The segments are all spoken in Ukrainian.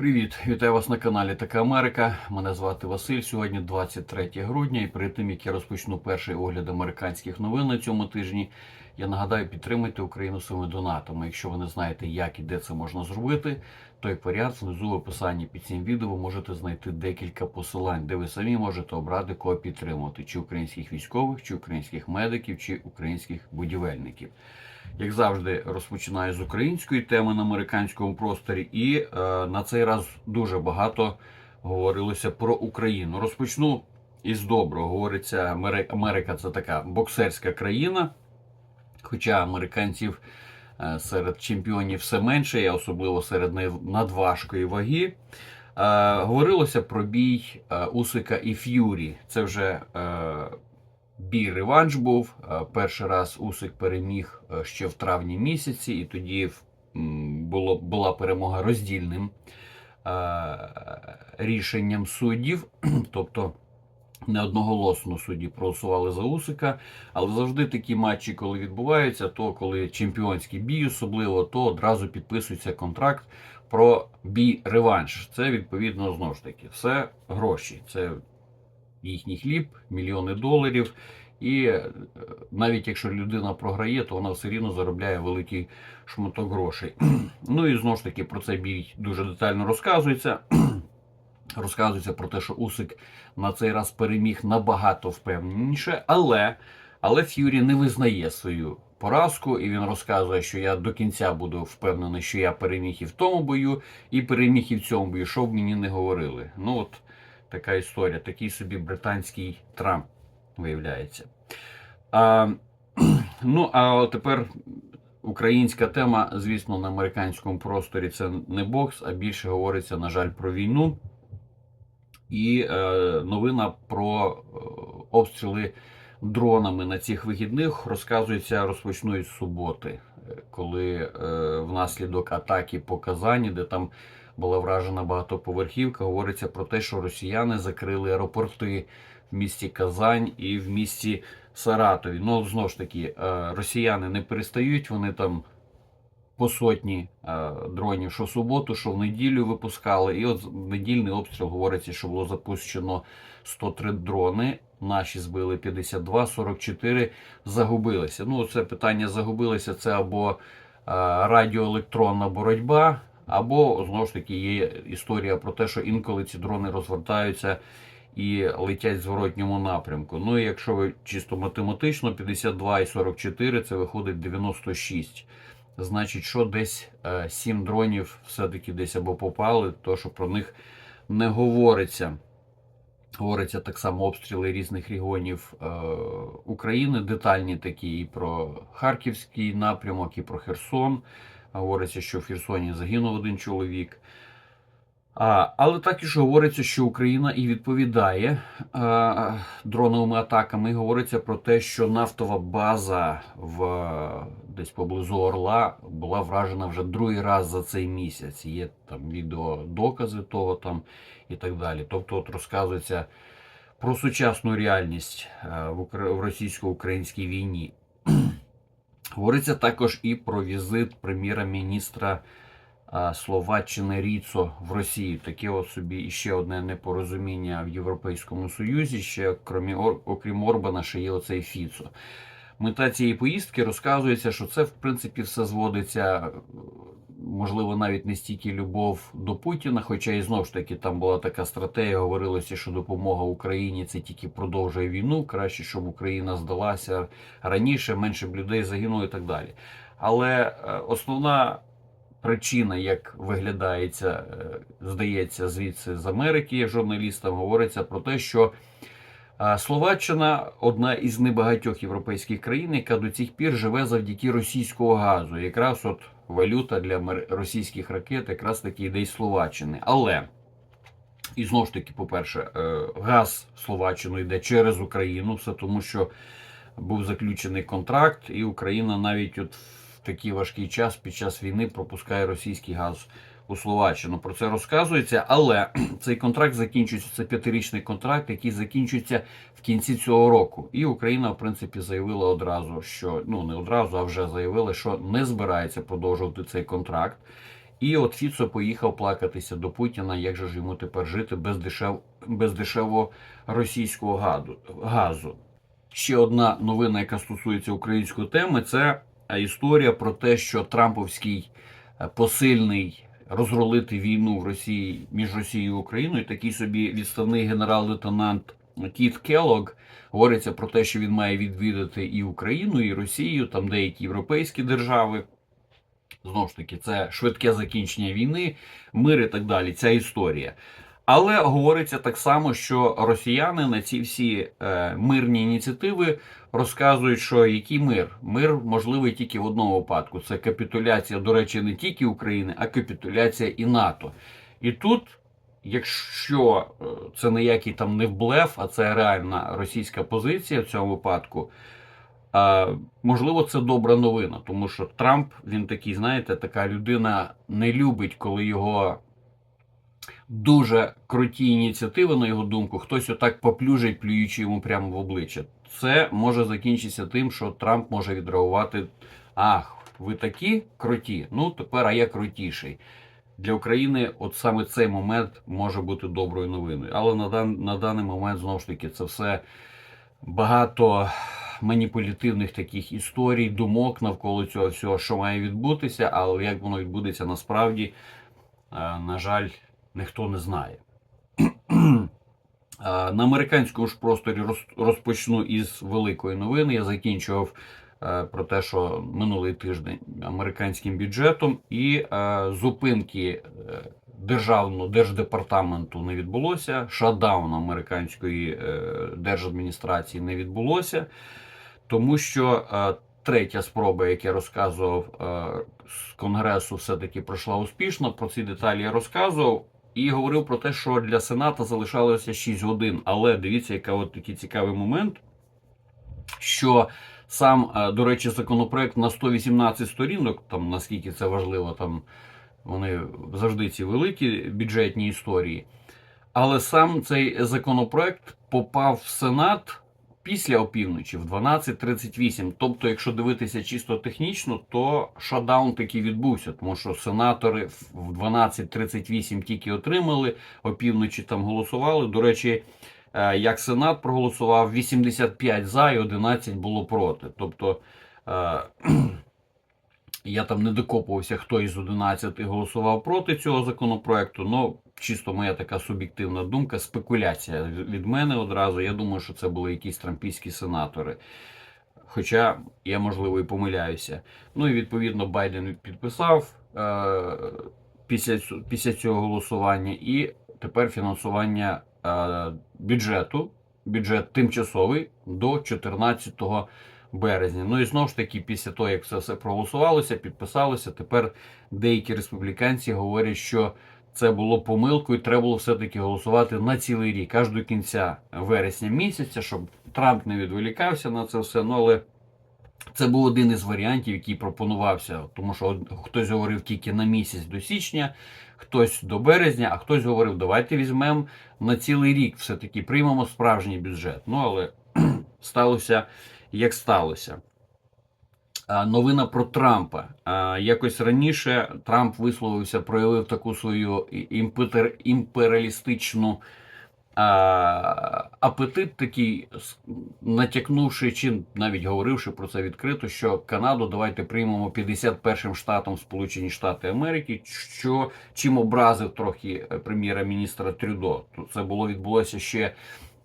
Привіт, вітаю вас на каналі Така Америка. Мене звати Василь. Сьогодні 23 грудня, і перед тим як я розпочну перший огляд американських новин на цьому тижні, я нагадаю, підтримуйте Україну своїми донатами. Якщо ви не знаєте, як і де це можна зробити, той поряд внизу в описанні під цим відео ви можете знайти декілька посилань, де ви самі можете обрати кого підтримувати: чи українських військових, чи українських медиків, чи українських будівельників. Як завжди, розпочинаю з української теми на американському просторі, і е, на цей раз дуже багато говорилося про Україну. Розпочну із доброго. Говориться, Америка це така боксерська країна. Хоча американців е, серед чемпіонів все менше, і особливо серед надважкої ваги. Е, Говорилося про бій е, Усика і Ф'юрі. Це вже е, бій реванш був. Е, Перший раз Усик переміг е, ще в травні місяці, і тоді було, була перемога роздільним е, рішенням суддів. Тобто не одноголосно судді проголосували за Усика. Але завжди такі матчі, коли відбуваються, то коли чемпіонський бій, особливо, то одразу підписується контракт про бій реванш. Це відповідно знову ж таки все гроші. Це їхній хліб, мільйони доларів. І е, навіть якщо людина програє, то вона все рівно заробляє великий шматок грошей. Ну і знову ж таки про цей бій дуже детально розказується. Розказується про те, що Усик на цей раз переміг набагато впевненіше, але, але Ф'юрі не визнає свою поразку, і він розказує, що я до кінця буду впевнений, що я переміг і в тому бою, і переміг і в цьому бою, що б мені не говорили. Ну от така історія, такий собі британський Трамп виявляється. А, ну, а тепер українська тема, звісно, на американському просторі це не бокс, а більше говориться, на жаль, про війну. І е, новина про е, обстріли дронами на цих вихідних розказується розпочну із суботи, е, коли е, внаслідок атаки по Казані, де там була вражена багатоповерхівка, говориться про те, що росіяни закрили аеропорти в місті Казань і в місті Саратові. Ну, знову ж таки, е, росіяни не перестають, вони там по сотні е, дронів, що в суботу, що в неділю випускали. І от недільний обстріл говориться, що було запущено 103 дрони. Наші збили 52, 44 загубилися. Ну, це питання загубилися. Це або е, радіоелектронна боротьба, або знову ж таки є історія про те, що інколи ці дрони розвертаються і летять в зворотньому напрямку. Ну і якщо ви чисто математично, 52 і 44 це виходить 96. Значить, що десь е, 7 дронів все-таки десь або попали, то що про них не говориться. Говориться так само обстріли різних регіонів е, України, детальні такі і про Харківський напрямок, і про Херсон. Говориться, що в Херсоні загинув один чоловік. А, але також говориться, що Україна і відповідає е, дроновими атаками. І Говориться про те, що нафтова база в десь поблизу Орла була вражена вже другий раз за цей місяць. Є там відеодокази того там і так далі. Тобто, от розказується про сучасну реальність е, в російсько-українській війні. Говориться також і про візит прем'єра-міністра Словаччини Ріцо в Росії. Таке от собі ще одне непорозуміння в Європейському Союзі. Ще окрім Орбана, ще є оцей Фіцо. Мета цієї поїздки розказується, що це в принципі все зводиться, е, можливо, навіть не стільки любов до Путіна, хоча і знову ж таки там була така стратегія, говорилося, що допомога Україні це тільки продовжує війну. Краще, щоб Україна здалася раніше, менше б людей загинуло і так далі. Але е, основна причина, як виглядається, е, здається, звідси з Америки журналістам, говориться про те, що Словаччина одна із небагатьох європейських країн, яка до цих пір живе завдяки російського газу. Якраз от валюта для російських ракет якраз таки йде із Словаччини. Але і знову ж таки, по-перше, е, газ Словаччину йде через Україну, все тому, що був заключений контракт, і Україна навіть от в такий важкий час під час війни пропускає російський газ у Словаччину. Про це розказується, але цей контракт закінчується. Це п'ятирічний контракт, який закінчується в кінці цього року. І Україна, в принципі, заявила одразу, що ну не одразу, а вже заявила, що не збирається продовжувати цей контракт. І от Фіцо поїхав плакатися до Путіна, як же ж йому тепер жити без, дешев... без дешевого російського гаду- газу. Ще одна новина, яка стосується української теми, це історія про те, що Трамповський е, посильний розролити війну в Росії між Росією і Україною, такий собі відставний генерал-лейтенант Кіт Келлог говориться про те, що він має відвідати і Україну, і Росію, там деякі європейські держави. Знову ж таки, це швидке закінчення війни, мир і так далі. Ця історія. Але говориться так само, що росіяни на ці всі е, мирні ініціативи розказують, що який мир? Мир можливий тільки в одному випадку. Це капітуляція, до речі, не тільки України, а капітуляція і НАТО. І тут, якщо е, це ніякий там не блеф, а це реальна російська позиція в цьому випадку. А, можливо, це добра новина, тому що Трамп він такий, знаєте, така людина не любить, коли його дуже круті ініціативи, на його думку, хтось отак поплюжить, плюючи йому прямо в обличчя. Це може закінчитися тим, що Трамп може відреагувати: ах, ви такі круті, ну тепер а я крутіший. Для України, от саме цей момент може бути доброю новиною. Але на, дан, на даний момент знову ж таки це все багато маніпулятивних таких історій, думок навколо цього всього, що має відбутися, але як воно відбудеться насправді, е, на жаль, ніхто не знає. На американському ж просторі роз- розпочну із великої новини. Я закінчував е, про те, що минулий тиждень американським бюджетом і е, зупинки е, державного держдепартаменту не відбулося. Шатдаун американської держадміністрації не відбулося, тому що третя спроба, як я розказував з конгресу, все-таки пройшла успішно. Про ці деталі я розказував. І говорив про те, що для Сената залишалося 6 годин. Але дивіться, яка от такий цікавий момент, що сам, е, до речі, законопроект на 118 сторінок, там наскільки це важливо, там вони завжди ці великі бюджетні історії. Але сам цей законопроект попав в Сенат після опівночі в 12.38. Тобто, якщо дивитися чисто технічно, то шатдаун таки відбувся, тому що сенатори в 12.38 тільки отримали, опівночі там голосували. До речі, е, як Сенат проголосував 85 за і 11 було проти. Тобто е, я там не докопувався, хто із 11 голосував проти цього законопроекту. Ну, чисто моя така суб'єктивна думка, спекуляція від мене одразу. Я думаю, що це були якісь трампійські сенатори. Хоча я, можливо, і помиляюся. Ну і відповідно Байден підписав е, після, після цього голосування, і тепер фінансування е, бюджету, бюджет тимчасовий до 14 березня. Ну і знову ж таки, після того, як це все проголосувалося, підписалося, тепер деякі республіканці говорять, що це було помилкою, треба було все-таки голосувати на цілий рік, аж до кінця вересня місяця, щоб Трамп не відволікався на це все. Ну але це був один із варіантів, який пропонувався, тому що хтось говорив тільки на місяць до січня, хтось до березня, а хтось говорив, давайте візьмемо на цілий рік, все-таки приймемо справжній бюджет. Ну але сталося як сталося. А, Новина про Трампа. Якось раніше Трамп висловився, проявив таку свою імперіалістичну а, апетит, такий, натякнувши чи навіть говоривши про це відкрито, що Канаду давайте приймемо 51-м штатом Сполучені Штати Америки, що чим образив трохи е, прем'єра-міністра Трюдо. Це було відбулося ще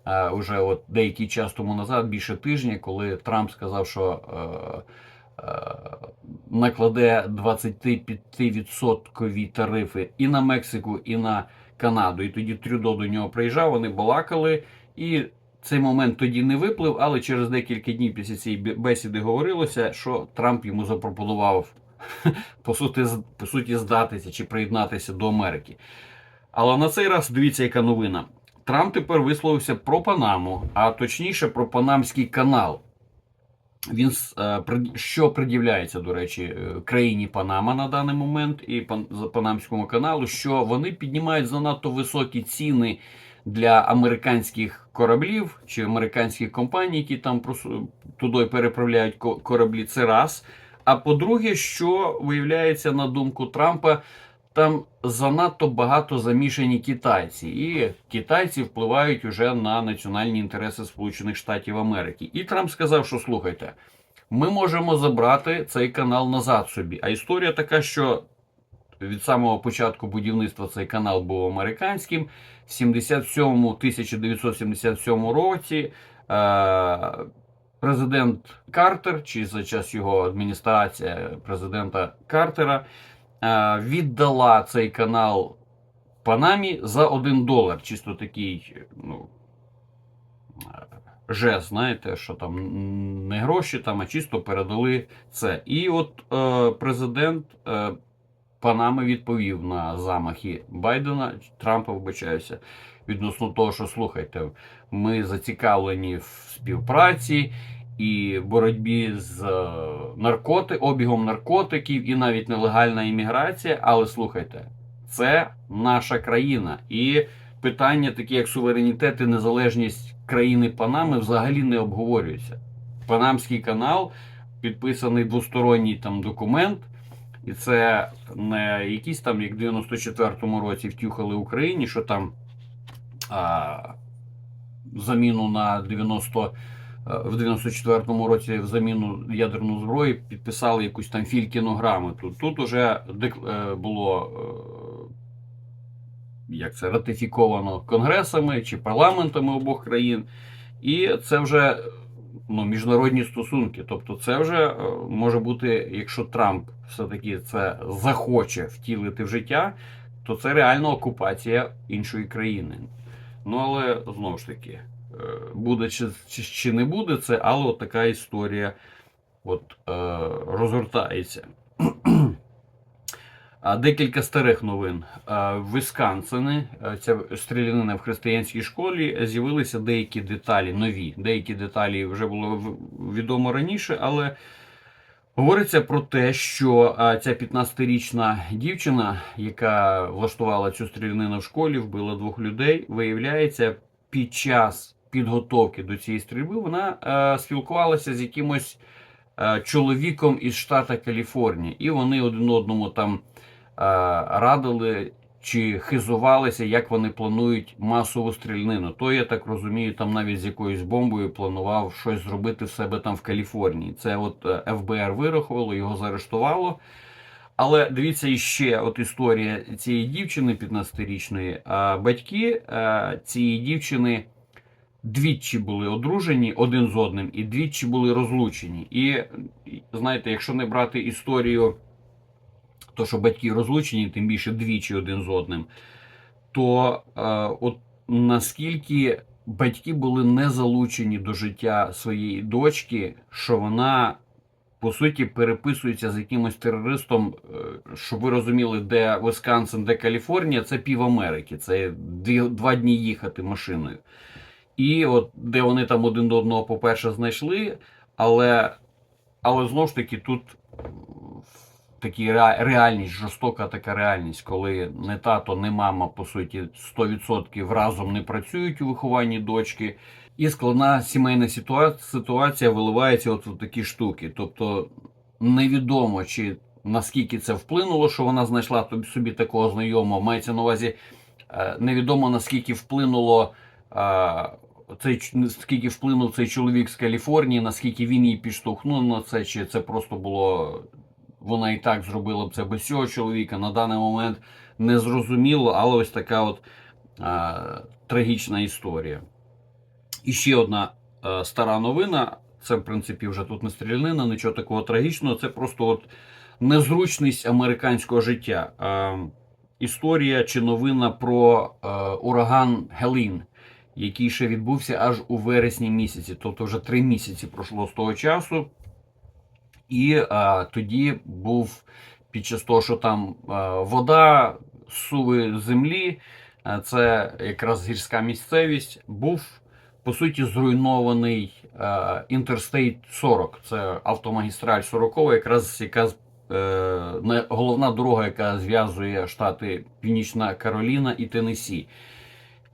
е, уже от деякий час тому назад, більше тижня, коли Трамп сказав, що е, е, накладе 25% тарифи і на Мексику, і на Канаду. І тоді Трюдо до нього приїжджав, вони балакали, і цей момент тоді не виплив, але через декілька днів після цієї бесіди говорилося, що Трамп йому запропонував по суті, по суті здатися чи приєднатися до Америки. Але на цей раз дивіться, яка новина. Трамп тепер висловився про Панаму, а точніше про Панамський канал. Він е, що пред'являється, до речі, е, країні Панама на даний момент і Панамському каналу, що вони піднімають занадто високі ціни для американських кораблів чи американських компаній, які там туди переправляють кораблі. Це раз. А по-друге, що виявляється, на думку Трампа, там занадто багато замішані китайці, і китайці впливають уже на національні інтереси Сполучених Штатів Америки. І Трамп сказав, що слухайте, ми можемо забрати цей канал назад собі. А історія така, що від самого початку будівництва цей канал був американським. В 77 1977 році е, президент Картер, чи за час його адміністрація президента Картера, віддала цей канал Панамі за 1 долар. Чисто такий, ну. е, Жест, знаєте, що там не гроші, там, а чисто передали це. І от е, президент е, Панами відповів на замахи Байдена, Трампа, вибачаюся, відносно того, що слухайте, ми зацікавлені в співпраці і боротьбі з е, наркоти, обігом наркотиків і навіть нелегальна імміграція. Але слухайте, це наша країна. І питання, такі як суверенітет і незалежність країни Панами, взагалі не обговорюються. Панамський канал підписаний двосторонній там документ. І це не якісь там, як в 94-му році втюхали Україні, що там а, заміну на 90, е, в 94-му році в заміну ядерну зброю підписали якусь там фількіну грамоту. Тут уже е, було е, як це ратифіковано конгресами чи парламентами обох країн. І це вже ну, міжнародні стосунки. Тобто, це вже е, може бути, якщо Трамп все-таки це захоче втілити в життя, то це реально окупація іншої країни. Ну, але знову ж таки, буде чи, чи, не буде це, але от така історія от, е, розгортається. Декілька старих новин. Е, В Вісконсині, е, ця стрілянина в християнській школі, з'явилися деякі деталі, нові. Деякі деталі вже було відомо раніше, але говориться про те, що ця 15-річна дівчина, яка влаштувала цю стрілянину в школі, вбила двох людей, виявляється, під час підготовки до цієї стрільби вона е, спілкувалася з якимось е, чоловіком із штата Каліфорнія, і вони один одному там е, радили чи хизувалися, як вони планують масову стрільнину. То я так розумію, там навіть з якоюсь бомбою планував щось зробити в себе там в Каліфорнії. Це от е, ФБР вирахувало, його заарештувало. Але дивіться іще от історія цієї дівчини 15-річної. Батьки е, цієї дівчини двічі були одружені один з одним, і двічі були розлучені. І знаєте, якщо не брати історію, то що батьки розлучені, тим більше двічі один з одним, то е, от наскільки батьки були не залучені до життя своєї дочки, що вона. По суті, переписується з якимось терористом, е, щоб ви розуміли, де Висконсин, де Каліфорнія, це пів Америки. Це два дні їхати машиною. І от де вони там один до одного, по-перше, знайшли, але, але знову ж таки тут такі реальність, жорстока така реальність, коли не тато, не мама, по суті, 100% разом не працюють у вихованні дочки. І складна сімейна ситуація, виливається от в такі штуки. Тобто невідомо, чи наскільки це вплинуло, що вона знайшла собі такого знайомого. Мається на увазі, е, невідомо наскільки вплинуло. Цей наскільки вплинув цей чоловік з Каліфорнії, наскільки він її підштовхнув на це, чи це просто було вона і так зробила б це без цього чоловіка. На даний момент не зрозуміло, але ось така от а, трагічна історія. І ще одна е, стара новина. Це, в принципі, вже тут не стрілянина, нічого такого трагічного. Це просто от незручність американського життя. Е, історія чи новина про е, ураган Гелін, який ще відбувся аж у вересні місяці. Тобто вже три місяці пройшло з того часу. І е, тоді був під час того, що там е, вода, суви землі, е, це якраз гірська місцевість, був по суті зруйнований е, Інтерстейт 40. Це автомагістраль 40, якраз яка е, головна дорога, яка зв'язує штати Північна Кароліна і Теннессі.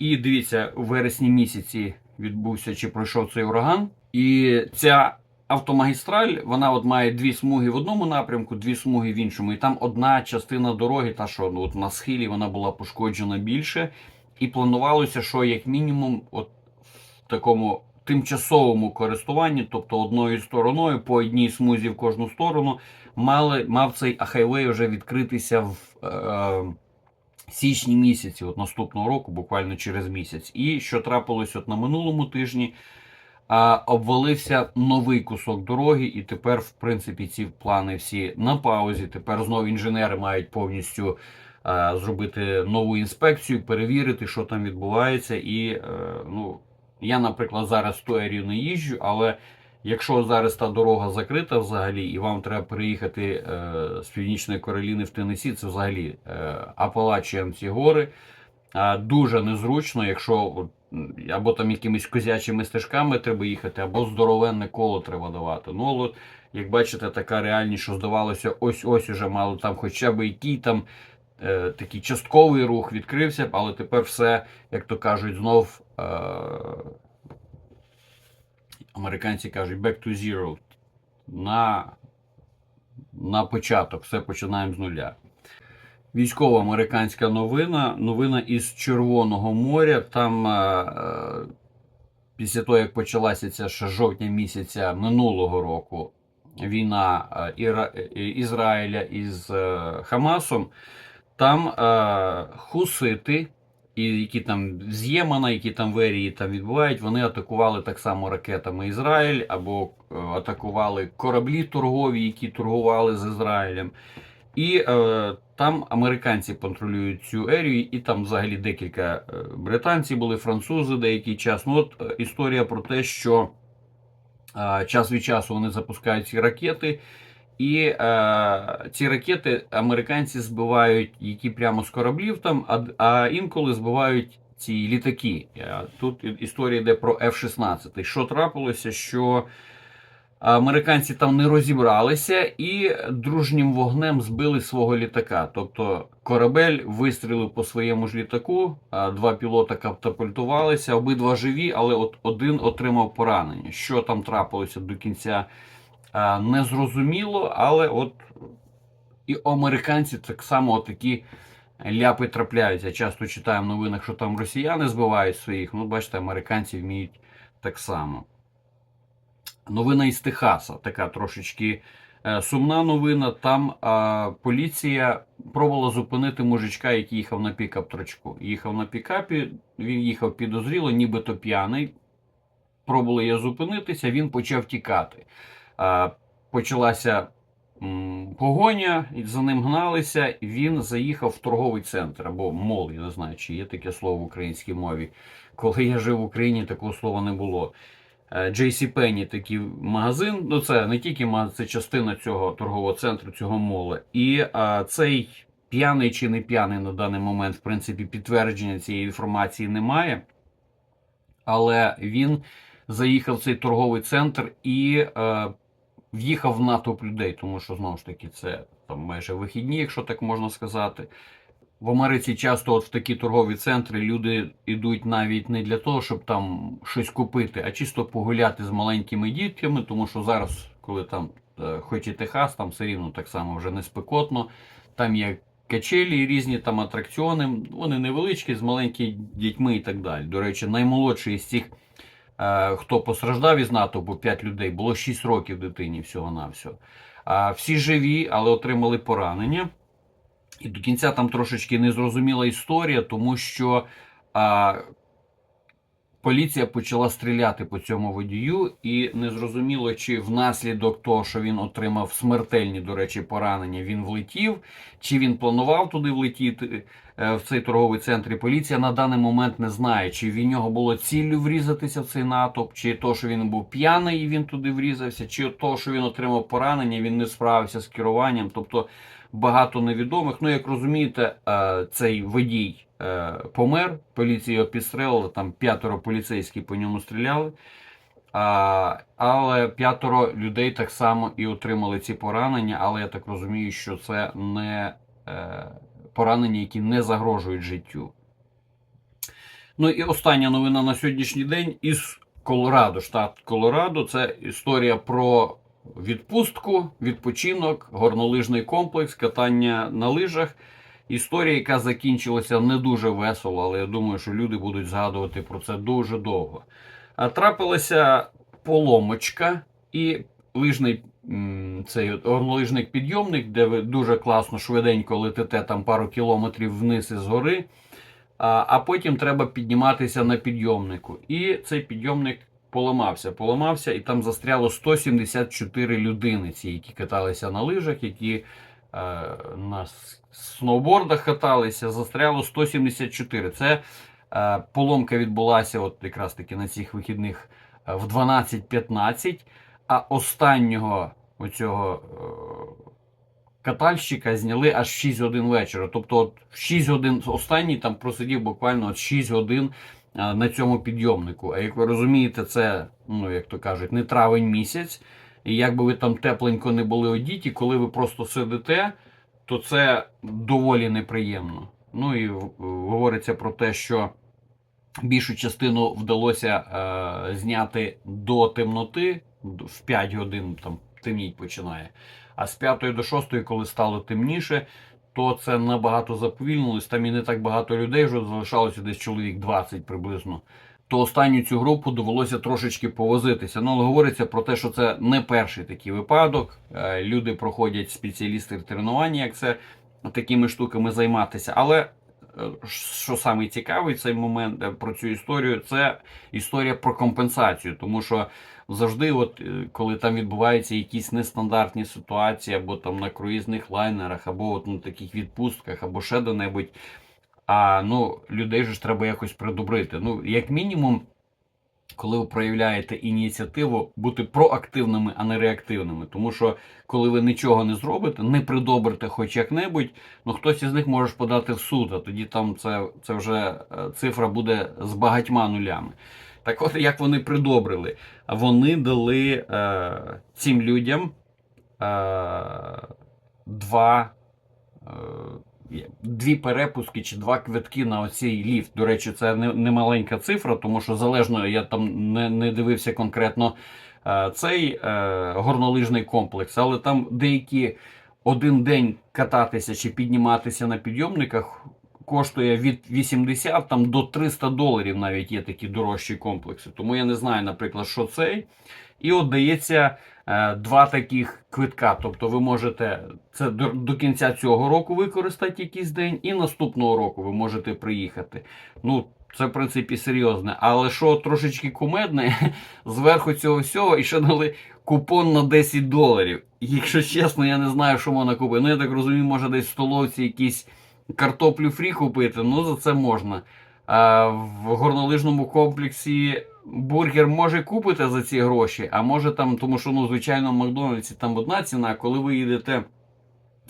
І дивіться, у вересні місяці відбувся чи пройшов цей ураган, і ця автомагістраль, вона от має дві смуги в одному напрямку, дві смуги в іншому. І там одна частина дороги, та що ну, от на схилі вона була пошкоджена більше. І планувалося, що як мінімум, от в такому тимчасовому користуванні, тобто одною стороною, по одній смузі в кожну сторону, мали, мав цей хайвей вже відкритися в е, січні місяці, от наступного року, буквально через місяць. І що трапилось от на минулому тижні, а, обвалився новий кусок дороги, і тепер, в принципі, ці плани всі на паузі. Тепер знову інженери мають повністю а, зробити нову інспекцію, перевірити, що там відбувається. І е, ну, я, наприклад, зараз ту ерію не їжджу, але якщо зараз та дорога закрита взагалі, і вам треба переїхати е, з північної Кароліни в Теннессі, це взагалі е, Апалачіан ці гори. А, Дуже незручно, якщо або там якимись козячими стежками треба їхати, або здоровенне коло треба давати. Ну, але, як бачите, така реальність, що здавалося, ось-ось уже мало там хоча б який там е, такий частковий рух відкрився, але тепер все, як то кажуть, знов е, американці кажуть back to zero. На, на початок, все починаємо з нуля. Військова американська новина. Новина із Червоного моря. Там е, е, після того, як почалася ця ще жовтня місяця минулого року війна е, е, Ізраїля із е, Хамасом, там е, хусити, і які там з Ємена, які там в Ерії там відбувають, вони атакували так само ракетами Ізраїль або е, атакували кораблі торгові, які торгували з Ізраїлем. І е, там американці контролюють цю ерію, і там взагалі декілька е, британців були, французи деякий час. Ну от е, історія про те, що е, час від часу вони запускають ці ракети, і е, ці ракети американці збивають, які прямо з кораблів там, а, а інколи збивають ці літаки. Е, Тут історія йде про F-16. Що трапилося, що Американці там не розібралися і дружнім вогнем збили свого літака. Тобто корабель вистрілив по своєму ж літаку, два пілота катапультувалися, обидва живі, але от один отримав поранення. Що там трапилося до кінця, не зрозуміло, але от і у американців так само такі ляпи трапляються. Часто читаю в новинах, що там росіяни збивають своїх. Ну, бачите, американці вміють так само. Новина із Техаса, така трошечки е, сумна новина. Там е, поліція пробувала зупинити мужичка, який їхав на пікап трачку. Їхав на пікапі, він їхав підозріло, нібито п'яний. Пробували його зупинитися, він почав тікати. Е, почалася погоня, і за ним гналися. Він заїхав в торговий центр або мол, я не знаю, чи є таке слово в українській мові. Коли я жив в Україні, такого слова не було. Е, JCPenney такий магазин. Ну, це не тільки магазин, це частина цього торгового центру, цього молу. І а, цей п'яний чи не п'яний на даний момент, в принципі, підтвердження цієї інформації немає. Але він заїхав в цей торговий центр і е, в'їхав в натовп людей, тому що знову ж таки це там майже вихідні, якщо так можна сказати. В Америці часто от в такі торгові центри люди йдуть навіть не для того, щоб там щось купити, а чисто погуляти з маленькими дітками, тому що зараз, коли там, е, хоч і Техас, там все рівно так само вже не спекотно. Там є качелі, різні там атракціони, вони невеличкі, з маленькими дітьми і так далі. До речі, наймолодший із цих, хто постраждав із натовпу, 5 людей, було 6 років дитині всього-навсього. Всі живі, але отримали поранення. І до кінця там трошечки незрозуміла історія, тому що а, поліція почала стріляти по цьому водію, і незрозуміло, чи внаслідок того, що він отримав смертельні, до речі, поранення, він влетів, чи він планував туди влетіти е, в цей торговий центр. І поліція на даний момент не знає, чи в нього було ціллю врізатися в цей натовп, чи то, що він був п'яний і він туди врізався, чи то, що він отримав поранення, він не справився з керуванням. Тобто багато невідомих. Ну, як розумієте, е, цей водій е, помер, поліція його підстрелила, там п'ятеро поліцейських по ньому стріляли. А, але п'ятеро людей так само і отримали ці поранення, але я так розумію, що це не е, поранення, які не загрожують життю. Ну і остання новина на сьогоднішній день із Колорадо, штат Колорадо. Це історія про відпустку, відпочинок, горнолижний комплекс, катання на лижах. Історія, яка закінчилася не дуже весело, але я думаю, що люди будуть згадувати про це дуже довго. А трапилася поломочка і лижний цей от горнолижний підйомник, де ви дуже класно швиденько летите там пару кілометрів вниз із гори, а, а потім треба підніматися на підйомнику. І цей підйомник поламався. Поламався, і там застряло 174 людини, ці, які каталися на лижах, які е, на сноубордах каталися, застряло 174. Це е, поломка відбулася от якраз таки на цих вихідних е, в 12.15, а останнього оцього е, катальщика зняли аж в 6 годин вечора. Тобто, от в 6 годин останній там просидів буквально от 6 годин е, на цьому підйомнику. А як ви розумієте, це, ну як то кажуть, не травень місяць. І як би ви там тепленько не були одіті, коли ви просто сидите, то це доволі неприємно. Ну і в- говориться про те, що більшу частину вдалося е, зняти до темноти, в 5 годин там темніть починає. А з 5 до 6, коли стало темніше, то це набагато заповільнилось. Там і не так багато людей вже залишалося десь чоловік 20 приблизно. То останню цю групу довелося трошечки повозитися. Ну, але говориться про те, що це не перший такий випадок. Е, Люди проходять спеціалісти тренування, як це такими штуками займатися. Але е, що саме цікавий цей момент е, про цю історію, це історія про компенсацію, тому що завжди, от е, коли там відбуваються якісь нестандартні ситуації, або там на круїзних лайнерах, або от на таких відпустках, або ще де-небудь, а ну людей ж треба якось придобрити. Ну, як мінімум. Коли ви проявляєте ініціативу, бути проактивними, а не реактивними. Тому що коли ви нічого не зробите, не придобрите хоч як-небудь, ну хтось із них може подати в суд, а тоді там це, це вже е, цифра буде з багатьма нулями. Так от, як вони придобрили? Вони дали е, цим людям е, два. Е, Дві перепуски чи два квитки на оцей ліфт. До речі, це не, не маленька цифра, тому що залежно я там не, не дивився конкретно е, цей е, горнолижний комплекс, але там деякі один день кататися чи підніматися на підйомниках коштує від 80 там, до 300 доларів навіть є такі дорожчі комплекси. Тому я не знаю, наприклад, що цей. І от дається е, два таких квитка. Тобто ви можете це до, до кінця цього року використати якийсь день, і наступного року ви можете приїхати. Ну, це в принципі серйозне. Але що трошечки кумедне, зверху цього всього і ще дали купон на 10 доларів. Якщо чесно, я не знаю, що можна купити. Ну, я так розумію, може десь в столовці якісь картоплю фрі купити, ну за це можна. А в горнолижному комплексі бургер може купити за ці гроші, а може там, тому що ну, звичайно, в Макдональдсі там одна ціна, коли ви їдете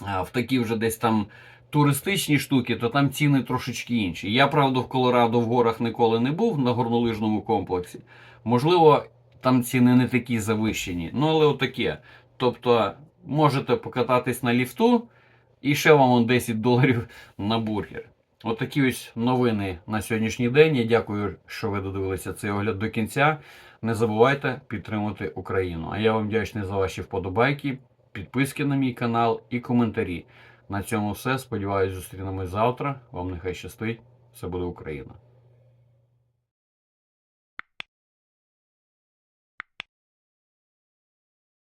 в такі вже десь там туристичні штуки, то там ціни трошечки інші. Я, правда, в Колорадо в горах ніколи не був на горнолижному комплексі. Можливо, там ціни не такі завищені, ну але отаке. Тобто, можете покататись на ліфту, і ще вам он 10 доларів на бургер. Отакі ось новини на сьогоднішній день. Я дякую, що ви додивилися цей огляд до кінця. Не забувайте підтримувати Україну. А я вам вдячний за ваші вподобайки, підписки на мій канал і коментарі. На цьому все. Сподіваюсь, зустрінемось завтра. Вам нехай щастить. Все буде Україна.